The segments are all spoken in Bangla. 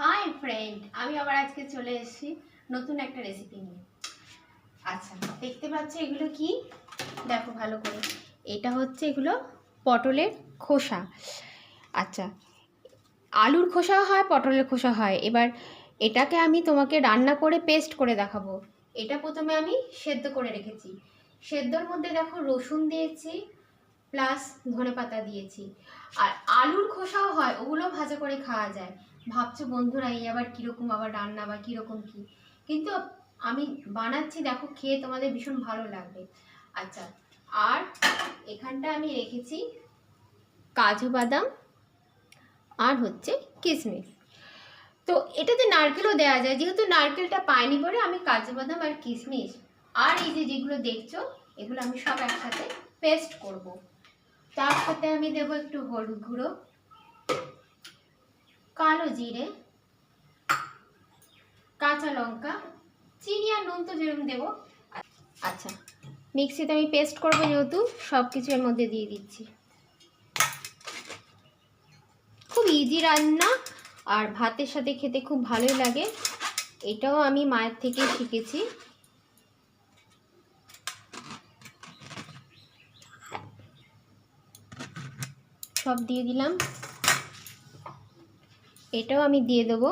হাই ফ্রেন্ড আমি আবার আজকে চলে এসেছি নতুন একটা রেসিপি নিয়ে। আচ্ছা দেখতে পাচ্ছ এগুলো কি? দেখো ভালো করে। এটা হচ্ছে এগুলো পটলের খোসা। আচ্ছা আলুর খোসা হয়, পটলের খোসা হয়। এবার এটাকে আমি তোমাকে রান্না করে পেস্ট করে দেখাবো। এটা প্রথমে আমি সেদ্ধ করে রেখেছি। সেদ্ধর মধ্যে দেখো রসুন দিয়েছি প্লাস ধনে পাতা দিয়েছি। আর আলুর খোসাও হয়, ওগুলো ভাজা করে খাওয়া যায়। ভাবছ বন্ধুরা এই আবার কীরকম, আবার রান্না বা কীরকম কী? কিন্তু আমি বানাচ্ছি, দেখো খেয়ে তোমাদের ভীষণ ভালো লাগবে। আচ্ছা আর এখানটা আমি রেখেছি কাজু বাদাম আর হচ্ছে কিশমিশ তো এটাতে নারকেলও দেওয়া যায়, যেহেতু নারকেলটা পাইনি বলে আমি কাজু বাদাম আর কিশমিশ আর এই যে যেগুলো দেখছ, এগুলো আমি সব একসাথে পেস্ট করব। তার সাথে আমি দেবো একটু হলুদ গুঁড়ো। কালো জিরে, কাঁচা লঙ্কা, চিনি আর নুন তো যেরকম দেবো। আচ্ছা মিক্সিতে আমি পেস্ট করব যেহেতু সব কিছু এর মধ্যে দিয়ে দিচ্ছি। খুব ইজি রান্না, আর ভাতের সাথে খেতে খুব ভালোই লাগে। এটাও আমি মায়ের থেকে শিখেছি। সব দিয়ে দিলাম। এটাও আমি দিয়ে দেবো।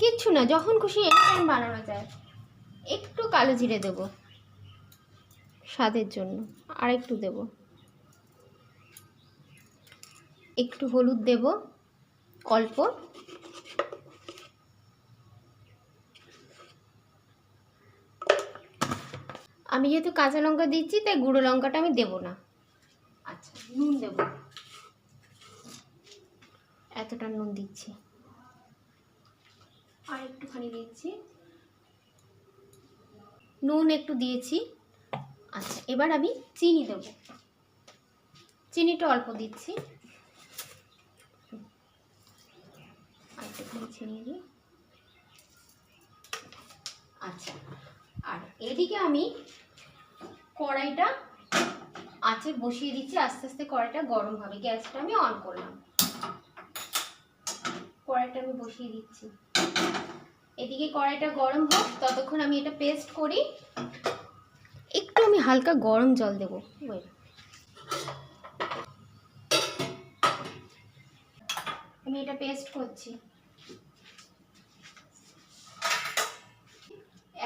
কিচ্ছু না, যখন খুশি এনি বানানো যায়। একটু কালো জিরে দেবো স্বাদের জন্য, আর একটু দেব। একটু হলুদ দেব, অল্প। আমি যেহেতু কাঁচা লঙ্কা দিচ্ছি, তাই গুঁড়ো লঙ্কাটা আমি দেব না। নুন দেব। এতটা নুন দিচ্ছি। আর একটুখানি দিচ্ছি। নুন একটু দিয়েছি। আচ্ছা এবার আমি চিনি দেব। চিনিটা অল্প দিচ্ছি। আর একটুখানি চিনি দিই। আচ্ছা আর এদিকে আমি কড়াইটা আঁচে বসিয়ে দিচ্ছি, আস্তে আস্তে কড়াইটা গরম হবে। গ্যাসটা আমি অন করলাম। কড়াইটা আমি বসিয়ে দিচ্ছি। এদিকে কড়াইটা গরম হোক, ততক্ষণ আমি এটা পেস্ট করি। একটু আমি হালকা গরম জল দেব। আমি এটা পেস্ট করছি।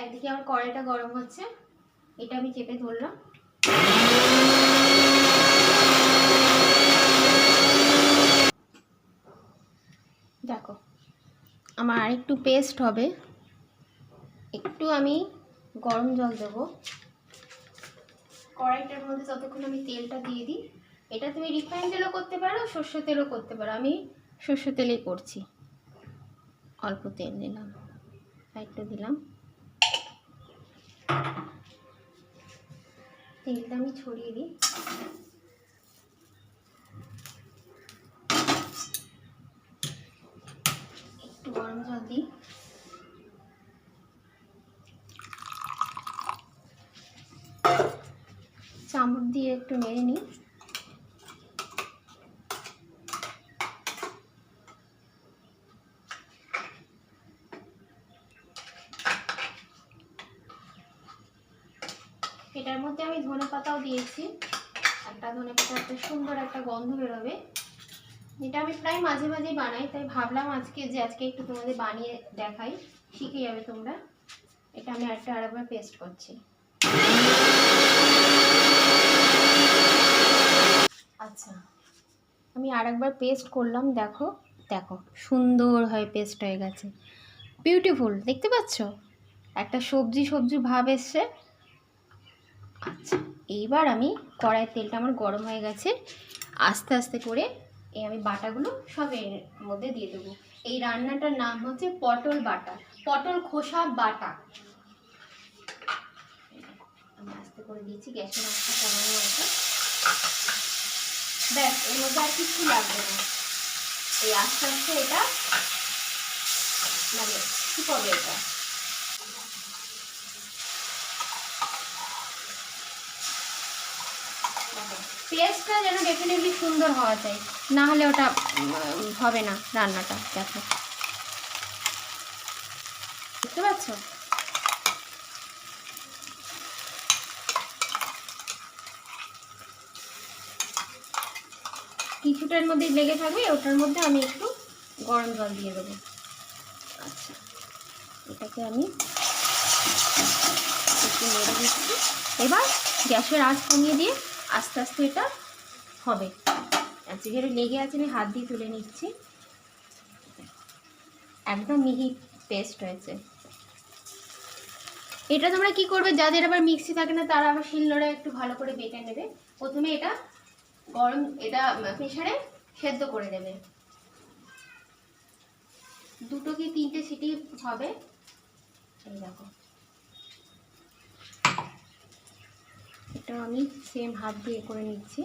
একদিকে আমার কড়াইটা গরম হচ্ছে, এটা আমি চেপে ধরলাম। দেখো, আমার আরেকটু পেস্ট হবে। একটু আমি গরম জল দেব। কড়াইটার মধ্যে ততক্ষণ আমি তেলটা দিয়ে দিই, এটা তুমি রিফাইন তেলও করতে পারো, সর্ষে তেলও করতে পারো। আমি সর্ষে তেলেই করছি। অল্প তেল আর একটু দিলাম। তেলটা আমি ছড়িয়ে দিই। একটু গরম জল দিই। চামচ দিয়ে একটু নেড়ে নিই। এটার মধ্যে আমি ধনে পাতাও দিয়েছি। একটা ধনে পাতা একটা সুন্দর একটা গন্ধ বেরোবে। এটা আমি প্রায় মাঝে মাঝেই বানাই, তাই ভাবলাম আজকে যে আজকে একটু তোমাদের বানিয়ে দেখাই, শিখে যাবে তোমরা। এটা আমি একটা আরেকবার পেস্ট করছি। আচ্ছা আমি আরেকবার পেস্ট করলাম, দেখো দেখো, সুন্দর হয়ে পেস্ট হয়ে গেছে। বিউটিফুল দেখতে পাচ্ছ? একটা সবজি সবজি ভাব এসছে। আচ্ছা এইবার আমি কড়াইয়ের তেলটা আমার গরম হয়ে গেছে। আস্তে আস্তে করে এই আমি বাটাগুলো সব এর মধ্যে দিয়ে দেবো। এই রান্নাটার নাম হচ্ছে পটল বাটা। পটল খোসা বাটা। আমি আস্তে করে দিয়েছি গ্যাসের আস্তে কমানো আছে ব্যাস, এর মধ্যে আর কিছু লাগবে না। এই আস্তে আস্তে এটা মানে শুকোবে এটা? পেস্টটা যেন ডেফিনেটলি সুন্দর হওয়া চাই। না হলে ওটা হবে না রান্নাটা, দেখো। বুঝতে পারছ? কিছুটার মধ্যে লেগে থাকবে, ওটার মধ্যে আমি একটু গরম জল দিয়ে দেবো। আচ্ছা এটাকে আমি একটু নেড়ে দিচ্ছি। এবার গ্যাসের আঁচ কমিয়ে দিয়ে আস্তে আস্তে এটা হবে। যেটা লেগে আছে আমি হাত দিয়ে তুলে নিচ্ছি। একদম মিহি পেস্ট হয়েছে। এটা তোমরা কি করবে? যাদের আবার মিক্সি থাকে না, তারা আবার শিলনোড়ে একটু ভালো করে বেটে নেবে। প্রথমে এটা গরম, এটা প্রেশারে সেদ্ধ করে দেবে দুটো কি তিনটে সিটি হবে? এই দেখো। এটা আমি সেম হাত দিয়ে করে নিচ্ছি।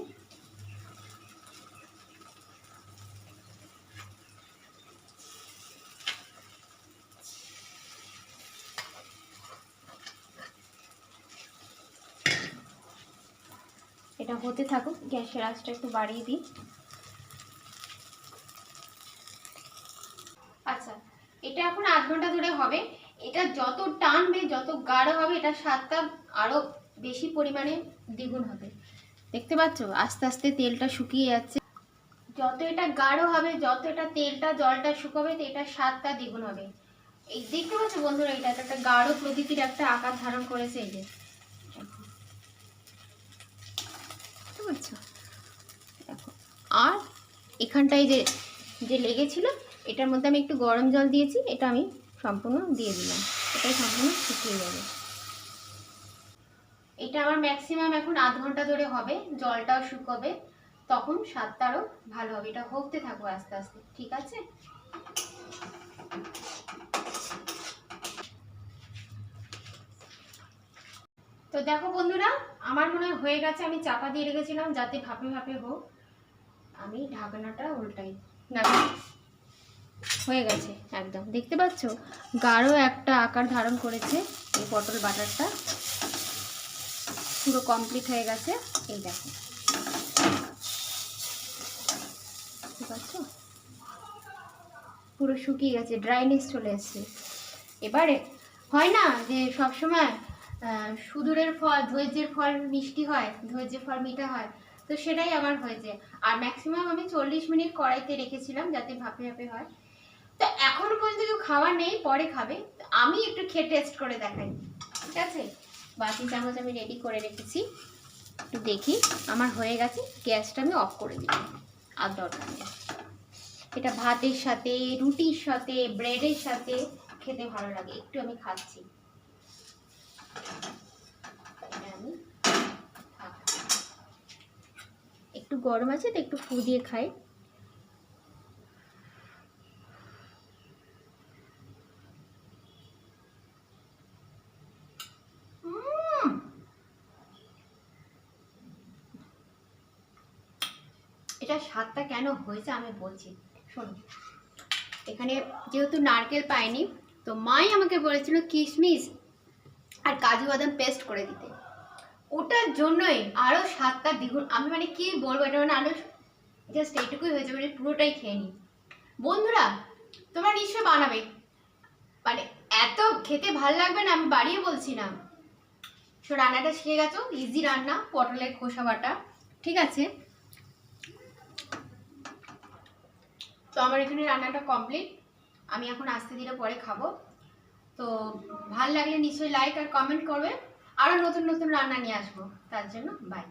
এটা হতে থাকুক, গ্যাসের আঁচটা একটু বাড়িয়ে দিই। আচ্ছা এটা এখন আধ ঘণ্টা ধরে হবে। এটা যত টানবে, যত গাঢ় হবে, এটা স্বাদটা আরও বেশি পরিমাণে দ্বিগুণ হবে। দেখতে পাচ্ছ? আস্তে আস্তে তেলটা শুকিয়ে যাচ্ছে। যত এটা গাঢ় হবে, যত এটা তেলটা, জলটা শুকাবে, তো এটা স্বাদটা দ্বিগুণ হবে। এই দেখতে পাচ্ছ বন্ধুরা, এটা একটা গাঢ় প্রকৃতির একটা আকার ধারণ করেছে এই যে বুঝতে পারছ দেখো, আর এখানটায় যে যে লেগেছিল, এটার মধ্যে আমি একটু গরম জল দিয়েছি, এটা আমি সম্পূর্ণ দিয়ে দিলাম। এটাই সম্পূর্ণ শুকিয়ে যাবে। এটা আমার ম্যাক্সিমাম এখন আধ ঘণ্টা ধরে হবে, জলটাও শুকোবে, তখন স্বাদটা আরও ভালো হবে। এটা হতে থাকব আস্তে আস্তে, ঠিক আছে? তো দেখো বন্ধুরা আমার মনে হয় হয়ে গেছে, আমি চাপা দিয়ে রেখেছিলাম, যাতে ভাপে ভাপে হোক। আমি ঢাকনাটা উল্টাই হয়ে গেছে, একদম। দেখতে পাচ্ছ? গাঢ় একটা আকার ধারণ করেছে এই পটল বাটারটা। পুরো কমপ্লিট হয়ে গেছে। এই দেখো। পুরো শুকিয়ে গেছে ড্রাইনেস চলে এসছে। এবারে, হয় না যে সবসময় সুদূরের ফল, ধৈর্যের ফল মিষ্টি হয়, ধৈর্যের ফল মিঠা হয়, তো সেটাই আমার হয়েছে। আর ম্যাক্সিমাম আমি চল্লিশ মিনিট কড়াইতে রেখেছিলাম যাতে ভাপে ভাপে হয়। তো এখন পর্যন্ত কেউ খাওয়া নেই, পরে খাবে। আমি একটু খেয়ে টেস্ট করে দেখাই, ঠিক আছে? বাকি চামচ আমি রেডি করে রেখেছি। একটু দেখি, আমার হয়ে গেছে, গ্যাসটা আমি অফ করে দিই আর দরকার নেই। এটা ভাতের সাথে, রুটির সাথে ব্রেডের সাথে খেতে ভালো লাগে, একটু আমি খাচ্ছি। একটু গরম আছে তো একটু ফু দিয়ে খাই! এটা স্বাদটা কেন হয়েছে আমি বলছি শোনো, এখানে যেহেতু নারকেল পাইনি, তো মাই আমাকে বলেছিল কিশমিশ আর কাজু বাদাম পেস্ট করে দিতে। ওটার জন্যই আরও স্বাদটা দ্বিগুণ। আমি মানে কি বলব, এটা মানে আরও জাস্ট এইটুকুই হয়েছে মানে পুরোটাই খেয়ে নিই। বন্ধুরা, তোমরা নিশ্চয় বানাবে। মানে এত খেতে ভালো লাগবে না, আমি বাড়িয়ে বলছি না। সো, রান্নাটা শিখে গেছো ইজি রান্না, পটলের খোসা বাটা, ঠিক আছে? তো আমার এখানে রান্নাটা কমপ্লিট আমি এখন আস্তে ধীরে পরে খাব। তো ভালো লাগলে নিশ্চয়ই লাইক আর কমেন্ট করবে। আরও নতুন নতুন রান্না নিয়ে আসব। তার জন্য বাই